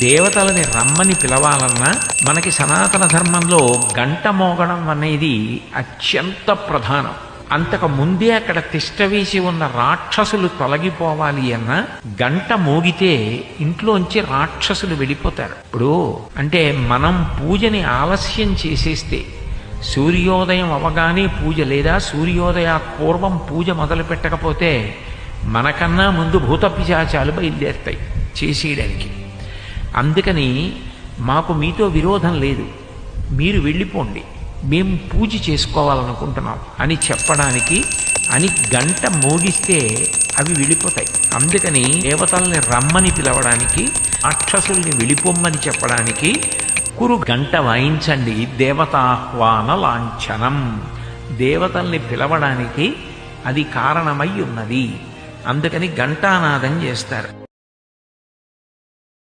దేవతలని రమ్మని పిలవాలన్నా మనకి సనాతన ధర్మంలో గంట మోగడం అనేది అత్యంత ప్రధానం. అంతకు ముందే అక్కడ తిష్టవేసి ఉన్న రాక్షసులు తొలగిపోవాలి అన్న గంట మోగితే ఇంట్లోంచి రాక్షసులు వెళ్ళిపోతారు. ఇప్పుడు అంటే మనం పూజని ఆలస్యం చేసేస్తే సూర్యోదయం అవగానే పూజ లేదా సూర్యోదయ పూర్వం పూజ మొదలు పెట్టకపోతే మనకన్నా ముందు భూత పిశాచాలు బయలుదేరుతాయి చేసేయడానికి. అందుకని మాకు మీతో విరోధం లేదు. మీరు వెళ్ళిపోండి. మేము పూజ చేసుకోవాలనుకుంటున్నాం అని చెప్పడానికి అని గంట మోగిస్తే అవి వెళ్ళిపోతాయి. అందుకని దేవతల్ని రమ్మని పిలవడానికి రాక్షసుల్ని వెళ్ళిపోమ్మని చెప్పడానికి కురు గంట వాయించండి దేవతాహ్వాన లాంఛనం. దేవతల్ని పిలవడానికి అది కారణమై ఉన్నది. అందుకని ఘంటానాదం చేస్తారు.